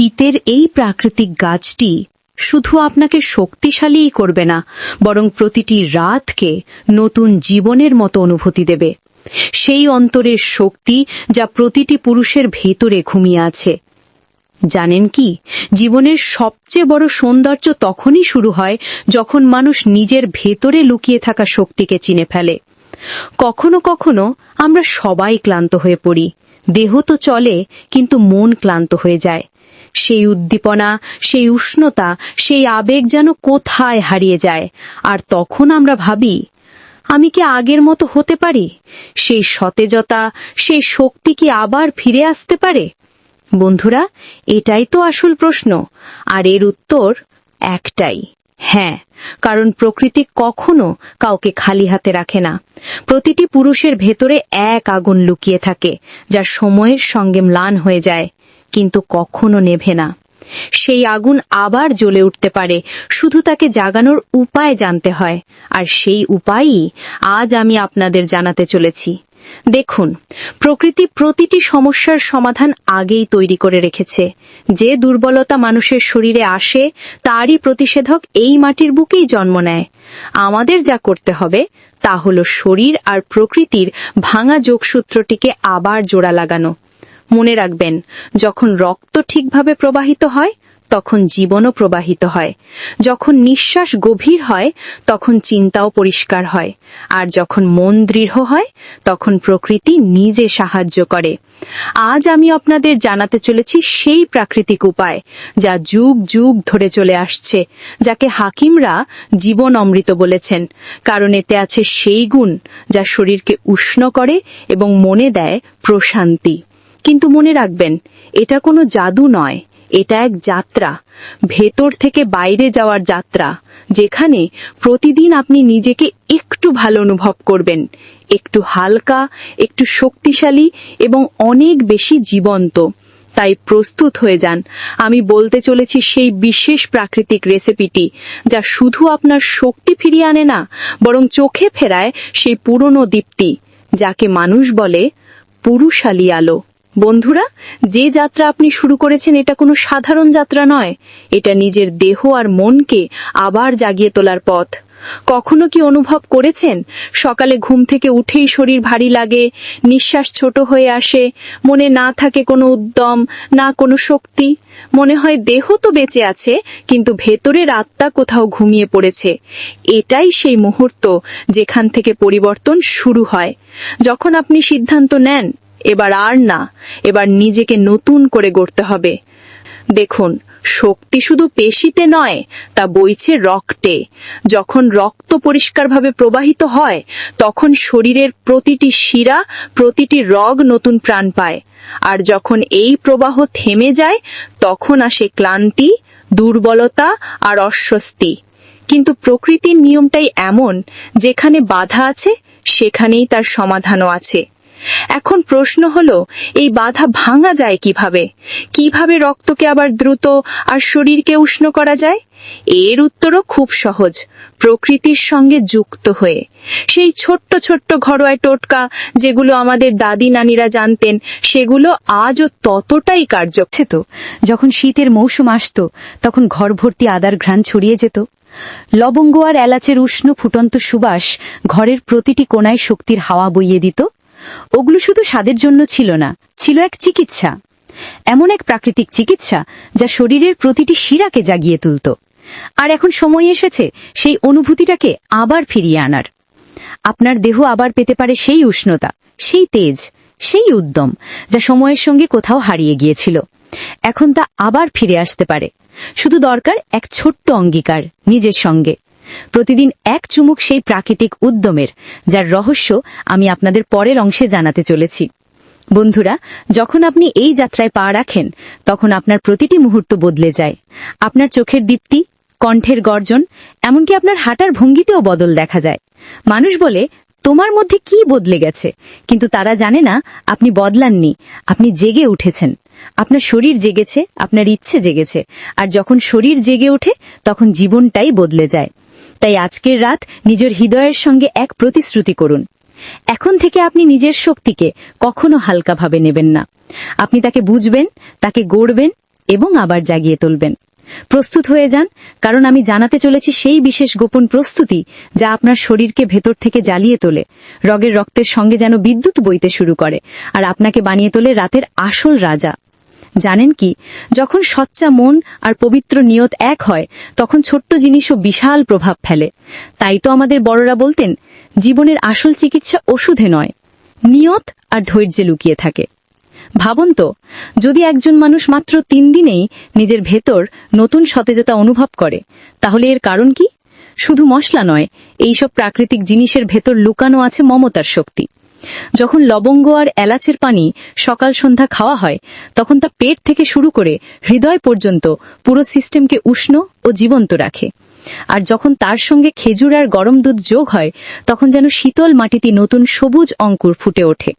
শীতের এই প্রাকৃতিক গাছটি শুধু আপনাকে শক্তিশালীই করবে না, বরং প্রতিটি রাতকে নতুন জীবনের মতো অনুভূতি দেবে। সেই অন্তরের শক্তি যা প্রতিটি পুরুষের ভেতরে ঘুমিয়ে আছে। জানেন কি, জীবনের সবচেয়ে বড় সৌন্দর্য তখনই শুরু হয় যখন মানুষ নিজের ভেতরে লুকিয়ে থাকা শক্তিকে চিনে ফেলে। কখনো কখনো আমরা সবাই ক্লান্ত হয়ে পড়ি, দেহ তো চলে, কিন্তু মন ক্লান্ত হয়ে যায়। সেই উদ্দীপনা, সেই উষ্ণতা, সেই আবেগ যেন কোথায় হারিয়ে যায়। আর তখন আমরা ভাবি, আমি কি আগের মতো হতে পারি? সেই সতেজতা, সেই শক্তি কি আবার ফিরে আসতে পারে? বন্ধুরা, এটাই তো আসল প্রশ্ন। আর এর উত্তর একটাই। হ্যাঁ কারণ প্রকৃতি কখনো কাউকে খালি হাতে রাখে না। প্রতিটি পুরুষের ভেতরে এক আগুন লুকিয়ে থাকে, যা সময়ের সঙ্গে ম্লান হয়ে যায়। কিন্তু কখনো নেভে না। সেই আগুন আবার জ্বলে উঠতে পারে, শুধু তাকে জাগানোর উপায় জানতে হয়, আর সেই উপায়ই আজ আমি আপনাদের জানাতে চলেছি। দেখুন, প্রকৃতি প্রতিটি সমস্যার সমাধান আগেই তৈরি করে রেখেছে। যে দুর্বলতা মানুষের শরীরে আসে, তারই প্রতিষেধক এই মাটির বুকেই জন্ম নেয়। আমাদের যা করতে হবে, তা হল শরীর আর প্রকৃতির ভাঙা যোগসূত্রটিকে আবার জোড়া লাগানো। মনে রাখবেন, যখন রক্ত ঠিকভাবে প্রবাহিত হয়, তখন জীবনও প্রবাহিত হয়। যখন নিঃশ্বাস গভীর হয়, তখন চিন্তাও পরিষ্কার হয়। আর যখন মন দৃঢ় হয়, তখন প্রকৃতি নিজে সাহায্য করে। আজ আমি আপনাদের জানাতে চলেছি সেই প্রাকৃতিক উপায়, যা যুগ যুগ ধরে চলে আসছে, যাকে হাকিমরা জীবন অমৃত বলেছেন। কারণ এতে আছে সেই গুণ, যা শরীরকে উষ্ণ করে এবং মনে দেয় প্রশান্তি। কিন্তু মনে রাখবেন, এটা কোনো জাদু নয়, এটা এক যাত্রা, ভেতর থেকে বাইরে যাওয়ার যাত্রা, যেখানে প্রতিদিন আপনি নিজেকে একটু ভালো অনুভব করবেন, একটু হালকা, একটু শক্তিশালী এবং অনেক বেশি জীবন্ত। তাই প্রস্তুত হয়ে যান। আমি বলতে চলেছি সেই বিশেষ প্রাকৃতিক রেসিপিটি, যা শুধু আপনার শক্তি ফিরিয়ে আনে না, বরং চোখে ফেরায় সেই পুরনো দীপ্তি, যাকে মানুষ বলে পুরুষালী আলো। বন্ধুরা, যে যাত্রা আপনি শুরু করেছেন এটা কোনো সাধারণ যাত্রা নয়। এটা নিজের দেহ আর মনকে আবার জাগিয়ে তোলার পথ। কখনো কি অনুভব করেছেন? সকালে ঘুম থেকে উঠেই শরীর ভারী লাগে, নিঃশ্বাস ছোট হয়ে আসে, মনে না থাকে কোনো উদ্যম, না কোনো শক্তি। মনে হয় দেহ তো বেঁচে আছে, কিন্তু ভেতরের আত্মা কোথাও ঘুমিয়ে পড়েছে। এটাই সেই মুহূর্ত যেখান থেকে পরিবর্তন শুরু হয়। যখন আপনি সিদ্ধান্ত নেন এবার আর না, এবার নিজেকে নতুন করে গড়তে হবে। দেখুন, শক্তি শুধু পেশিতে নয়, তা বইছে রক্তে। যখন রক্ত পরিষ্কারভাবে প্রবাহিত হয়, তখন শরীরের প্রতিটি শিরা, প্রতিটি রগ নতুন প্রাণ পায়। আর যখন এই প্রবাহ থেমে যায়, তখন আসে ক্লান্তি, দুর্বলতা আর অস্বস্তি। কিন্তু প্রকৃতির নিয়মটাই এমন, যেখানে বাধা আছে, সেখানেই তার সমাধানও আছে। এখন প্রশ্ন হলো, এই বাধা ভাঙা যায় কীভাবে? কীভাবে রক্তকে আবার দ্রুত আর শরীরকে উষ্ণ করা যায়? এর উত্তরও খুব সহজ, প্রকৃতির সঙ্গে যুক্ত হয়ে। সেই ছোট্ট ছোট্ট ঘরোয়া টোটকা যেগুলো আমাদের দাদি নানিরা জানতেন, সেগুলো আজও ততটাই কার্য আছে তো, যখন শীতের মৌসুম আসত, তখন ঘর ভর্তি আদার ঘ্রাণ ছড়িয়ে যেত। লবঙ্গ আর এলাচের উষ্ণ ফুটন্ত সুবাস ঘরের প্রতিটি কোনায় শক্তির হাওয়া বইয়ে দিত। ওগুলো শুধু স্বাদের জন্য ছিল না, ছিল এক চিকিৎসা। এমন এক প্রাকৃতিক চিকিৎসা যা শরীরের প্রতিটি শিরাকে জাগিয়ে তুলত। আর এখন সময় এসেছে সেই অনুভূতিটাকে আবার ফিরিয়ে আনার। আপনার দেহ আবার পেতে পারে সেই উষ্ণতা, সেই তেজ, সেই উদ্যম যা সময়ের সঙ্গে কোথাও হারিয়ে গিয়েছিল। এখন তা আবার ফিরে আসতে পারে। শুধু দরকার এক ছোট্ট অঙ্গীকার নিজের সঙ্গে। প্রতিদিন এক চুমুক সেই প্রাকৃতিক উদ্যমের, যার রহস্য আমি আপনাদের পরের অংশে জানাতে চলেছি। বন্ধুরা, যখন আপনি এই যাত্রায় পা রাখেন, তখন আপনার প্রতিটি মুহূর্ত বদলে যায়। আপনার চোখের দীপ্তি, কণ্ঠের গর্জন, এমনকি আপনার হাঁটার ভঙ্গিতেও বদল দেখা যায়। মানুষ বলে, তোমার মধ্যে কি বদলে গেছে? কিন্তু তারা জানে না, আপনি বদলাননি, আপনি জেগে উঠেছেন। আপনার শরীর জেগেছে, আপনার ইচ্ছে জেগেছে। আর যখন শরীর জেগে ওঠে, তখন জীবনটাই বদলে যায়। তাই আজকের রাত নিজের হৃদয়ের সঙ্গে এক প্রতিশ্রুতি করুন। এখন থেকে আপনি নিজের শক্তিকে কখনো হালকাভাবে নেবেন না। আপনি তাকে বুঝবেন, তাকে গড়বেন এবং আবার জাগিয়ে তুলবেন। প্রস্তুত হয়ে যান, কারণ আমি জানাতে চলেছি সেই বিশেষ গোপন প্রস্তুতি যা আপনার শরীরকে ভেতর থেকে জ্বালিয়ে তোলে। রগের রক্তের সঙ্গে যেন বিদ্যুৎ বইতে শুরু করে, আর আপনাকে বানিয়ে তোলে রাতের আসল রাজা। জানেন কি? যখন সচ্চা মন আর পবিত্র নিয়ত এক হয়, তখন ছোট্ট জিনিসও বিশাল প্রভাব ফেলে। তাই তো আমাদের বড়রা বলতেন, জীবনের আসল চিকিৎসা ওষুধে নয়, নিয়ত আর ধৈর্যে লুকিয়ে থাকে। ভাবুন তো, যদি একজন মানুষ মাত্র তিন দিনেই নিজের ভেতর নতুন সতেজতা অনুভব করে, তাহলে এর কারণ কি? শুধু মশলা নয়, এইসব প্রাকৃতিক জিনিসের ভেতর লুকানো আছে মমতার শক্তি। যখন লবঙ্গ আর এলাচের পানি সকাল সন্ধ্যা খাওয়া হয়, তখন তা পেট থেকে শুরু করে হৃদয় পর্যন্ত পুরো সিস্টেমকে উষ্ণ ও জীবন্ত রাখে। আর যখন তার সঙ্গে খেজুর আর গরম দুধ যোগ হয়, তখন যেন শীতল মাটিতে নতুন সবুজ অঙ্কুর ফুটে ওঠে।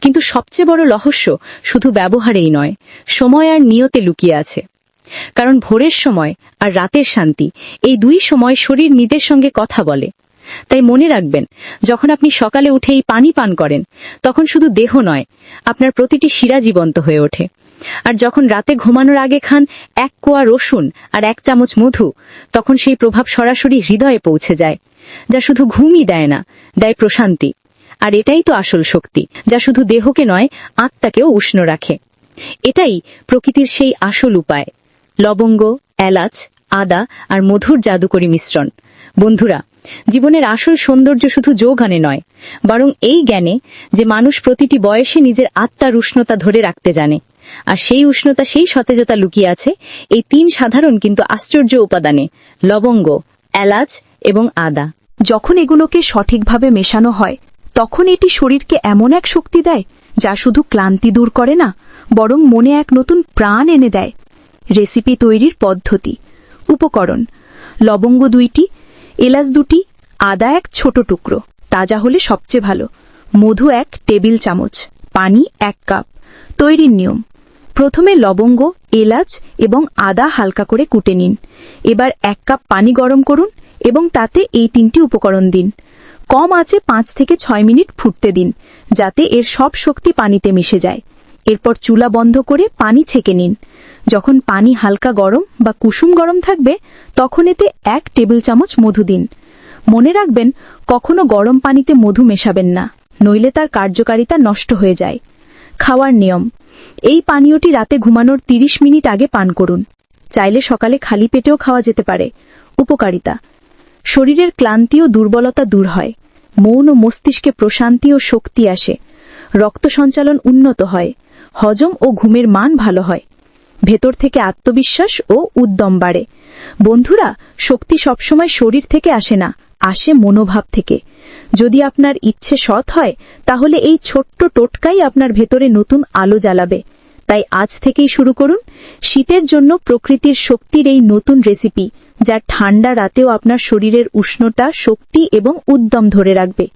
কিন্তু সবচেয়ে বড় রহস্য শুধু ব্যবহারেই নয়, সময় আর নিয়তে লুকিয়ে আছে। কারণ ভোরের সময় আর রাতের শান্তি এই দুই সময় শরীর নিজের সঙ্গে কথা বলে। তাই মনে রাখবেন, যখন আপনি সকালে উঠে এই পানি পান করেন, তখন শুধু দেহ নয়, আপনার প্রতিটি শিরা জীবন্ত হয়ে ওঠে। আর যখন রাতে ঘুমানোর আগে খান এক কোয়া রসুন আর এক চামচ মধু, তখন সেই প্রভাব সরাসরি হৃদয়ে পৌঁছে যায়, যা শুধু ঘুমই দেয় না, দেয় প্রশান্তি। আর এটাই তো আসল শক্তি, যা শুধু দেহকে নয়, আত্মাকেও উষ্ণ রাখে। এটাই প্রকৃতির সেই আসল উপায়। লবঙ্গ, এলাচ, আদা আর মধুর জাদুকরী মিশ্রণ। বন্ধুরা জীবনের আসল সৌন্দর্য শুধু যোগ আনে নয়, বরং এই জ্ঞানে যে মানুষ প্রতিটি বয়সে নিজের আত্মার উষ্ণতা ধরে রাখতে জানে। আর সেই উষ্ণতা, সেই সতেজতা লুকিয়ে আছে এই তিন সাধারণ কিন্তু আশ্চর্য উপাদানে, লবঙ্গ, এলাচ এবং আদা। যখন এগুলোকে সঠিকভাবে মেশানো হয়, তখন এটি শরীরকে এমন এক শক্তি দেয় যা শুধু ক্লান্তি দূর করে না, বরং মনে এক নতুন প্রাণ এনে দেয়। রেসিপি তৈরির পদ্ধতি। উপকরণ। লবঙ্গ দুইটি এলাচ দুটি, আদা এক ছোট টুকরো, তাজা হলে সবচেয়ে ভালো। মধু এক টেবিল চামচ, পানি এক কাপ। তৈরির নিয়ম, প্রথমে লবঙ্গ, এলাচ এবং আদা হালকা করে কুটে নিন। এবার এক কাপ পানি গরম করুন এবং তাতে এই তিনটি উপকরণ দিন। কম আঁচে পাঁচ থেকে ছয় মিনিট ফুটতে দিন, যাতে এর সব শক্তি পানিতে মিশে যায়। এরপর চুলা বন্ধ করে পানি ছেঁকে নিন। যখন পানি হালকা গরম বা কুসুম গরম থাকবে, তখন এতে এক টেবিল চামচ মধু দিন। মনে রাখবেন, কখনো গরম পানিতে মধু মেশাবেন না, নইলে তার কার্যকারিতা নষ্ট হয়ে যায়। খাওয়ার নিয়ম। এই পানীয়টি রাতে ঘুমানোর ৩০ মিনিট আগে পান করুন। চাইলে সকালে খালি পেটেও খাওয়া যেতে পারে। উপকারিতা। শরীরের ক্লান্তি ও দুর্বলতা দূর হয়। মৌন ও মস্তিষ্কে প্রশান্তি ও শক্তি আসে। রক্ত সঞ্চালন উন্নত হয়। হজম ও ঘুমের মান ভালো হয়। ভেতর থেকে আত্মবিশ্বাস ও উদ্যম বাড়ে। বন্ধুরা, শক্তি সবসময় শরীর থেকে আসে না, আসে মনোভাব থেকে। যদি আপনার ইচ্ছে সৎ হয়, তাহলে এই ছোট্ট টোটকাই আপনার ভেতরে নতুন আলো জ্বালাবে। তাই আজ থেকেই শুরু করুন শীতের জন্য প্রকৃতির শক্তির এই নতুন রেসিপি, যা ঠান্ডা রাতেও আপনার শরীরের উষ্ণতা, শক্তি এবং উদ্যম ধরে রাখবে।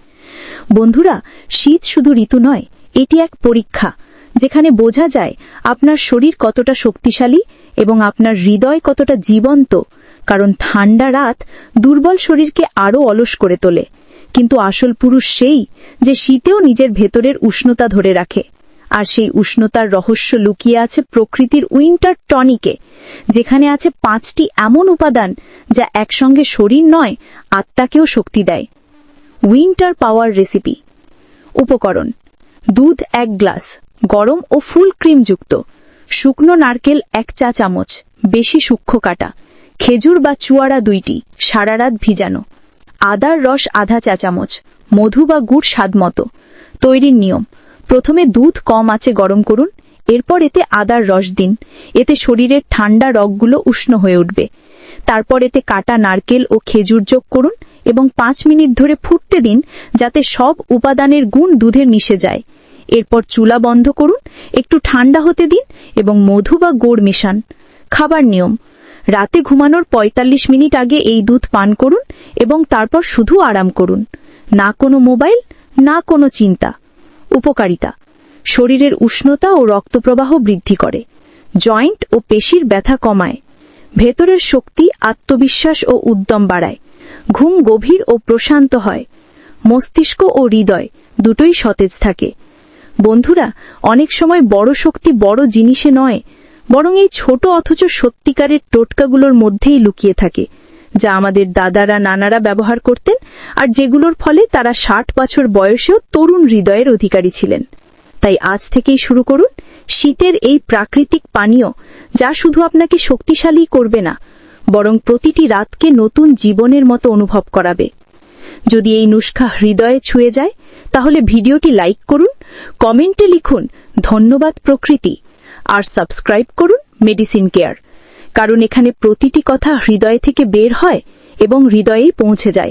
বন্ধুরা, শীত শুধু ঋতু নয়, এটি এক পরীক্ষা। যেখানে বোঝা যায় আপনার শরীর কতটা শক্তিশালী এবং আপনার হৃদয় কতটা জীবন্ত, কারণ ঠান্ডা রাত দুর্বল শরীরকে আরও অলস করে তোলে। কিন্তু আসল পুরুষ সেই যে শীতেও নিজের ভেতরের উষ্ণতা ধরে রাখে। আর সেই উষ্ণতার রহস্য লুকিয়ে আছে প্রকৃতির উইন্টার টনিকে, যেখানে আছে পাঁচটি এমন উপাদান যা একসঙ্গে শরীর নয়, আত্মাকেও শক্তি দেয়। Winter power recipe. উপকরণ, দুধ এক গ্লাস। গরম ও ফুল ক্রিমযুক্ত। শুকনো নারকেল এক চা চামচ, বেশি সূক্ষ্ম কাটা। খেজুর বা চুয়ারা দুইটি, সারা রাত ভিজানো। আদার রস আধা চা চামচ, মধু বা গুড় স্বাদমতো তৈরির নিয়ম, প্রথমে দুধ কম আঁচে গরম করুন, এরপর এতে আদার রস দিন। এতে শরীরের ঠান্ডা রগগুলো উষ্ণ হয়ে উঠবে। তারপর এতে কাটা নারকেল ও খেজুর যোগ করুন এবং পাঁচ মিনিট ধরে ফুটতে দিন যাতে সব উপাদানের গুণ দুধে মিশে যায়। এরপর চুলা বন্ধ করুন, একটু ঠান্ডা হতে দিন এবং মধু বা গোড় মেশান। খাবার নিয়ম, রাতে ঘুমানোর ৪৫ মিনিট আগে এই দুধ পান করুন এবং তারপর শুধু আরাম করুন। না কোনো মোবাইল, না কোনো চিন্তা। উপকারিতা, শরীরের উষ্ণতা ও রক্তপ্রবাহ বৃদ্ধি করে। জয়েন্ট ও পেশির ব্যথা কমায়। ভেতরের শক্তি আত্মবিশ্বাস ও উদ্যম বাড়ায়। ঘুম গভীর ও প্রশান্ত হয়। মস্তিষ্ক ও হৃদয় দুটোই সতেজ থাকে। বন্ধুরা, অনেক সময় বড় শক্তি বড় জিনিসে নয়, বরং এই ছোট অথচ সত্যিকারের টোটকাগুলোর মধ্যেই লুকিয়ে থাকে, যা আমাদের দাদারা, নানারা ব্যবহার করতেন আর যেগুলোর ফলে তারা ষাট বছর বয়সেও তরুণ হৃদয়ের অধিকারী ছিলেন। তাই আজ থেকেই শুরু করুন শীতের এই প্রাকৃতিক পানীয়, যা শুধু আপনাকে শক্তিশালী করবে না, বরং প্রতিটি রাতকে নতুন জীবনের মতো অনুভব করাবে। যদি এই নুস্খা হৃদয়ে ছুঁয়ে যায়, তাহলে ভিডিওটি লাইক করুন, কমেন্টে লিখুন, ধন্যবাদ প্রকৃতি, আর সাবস্ক্রাইব করুন মেডিসিন কেয়ার। কারণ এখানে প্রতিটি কথা হৃদয় থেকে বের হয় এবং হৃদয়েই পৌঁছে যায়।